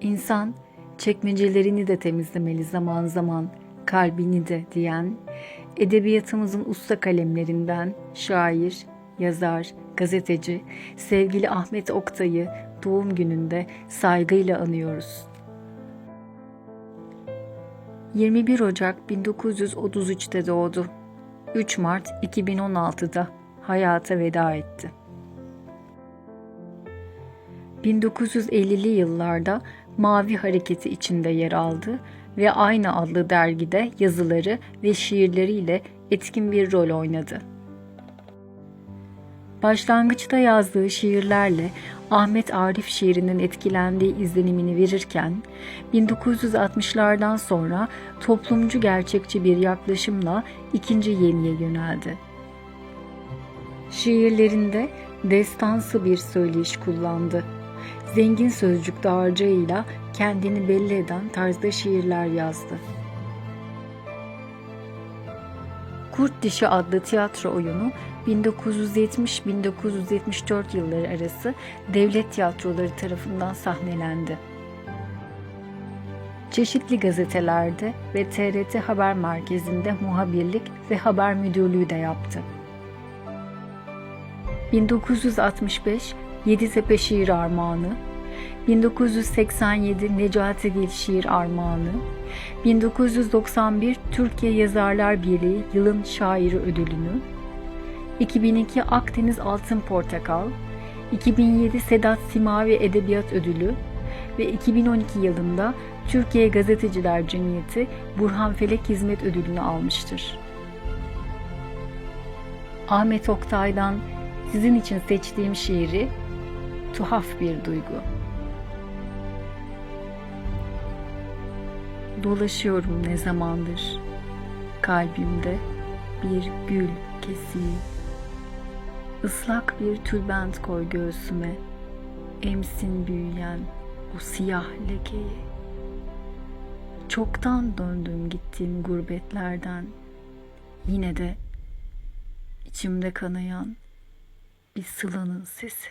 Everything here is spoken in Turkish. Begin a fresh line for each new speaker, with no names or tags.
İnsan çekmecelerini de temizlemeli zaman zaman, kalbini de diyen, edebiyatımızın usta kalemlerinden şair, yazar, gazeteci, sevgili Ahmet Oktay'ı doğum gününde saygıyla anıyoruz. 21 Ocak 1933'te doğdu. 3 Mart 2016'da hayata veda etti. 1950'li yıllarda Mavi Hareketi içinde yer aldı ve aynı adlı dergide yazıları ve şiirleriyle etkin bir rol oynadı. Başlangıçta yazdığı şiirlerle Ahmet Arif şiirinin etkilendiği izlenimini verirken 1960'lardan sonra toplumcu gerçekçi bir yaklaşımla ikinci yeniye yöneldi. Şiirlerinde destansı bir söyleyiş kullandı. Zengin sözcük dağarcığıyla kendini belli eden tarzda şiirler yazdı. Kurt Dişi adlı tiyatro oyunu 1970-1974 yılları arası devlet tiyatroları tarafından sahnelendi. Çeşitli gazetelerde ve TRT Haber Merkezi'nde muhabirlik ve haber müdürlüğü de yaptı. 1965 Yeditepe Şiir Armağanı, 1987 Necati Gil Şiir Armağanı, 1991 Türkiye Yazarlar Birliği Yılın Şairi Ödülünü, 2002 Akdeniz Altın Portakal, 2007 Sedat Simavi Edebiyat Ödülü. Ve 2012 yılında Türkiye Gazeteciler Cemiyeti Burhan Felek Hizmet Ödülünü almıştır. Ahmet Oktay'dan sizin için seçtiğim şiiri Tuhaf Bir Duygu. Dolaşıyorum ne zamandır kalbimde bir gül kesiği. Islak bir tülbent koy göğsüme, emsin büyüyen o siyah lekeyi. Çoktan döndüm gittiğim gurbetlerden, yine de içimde kanayan bir sılanın sesi.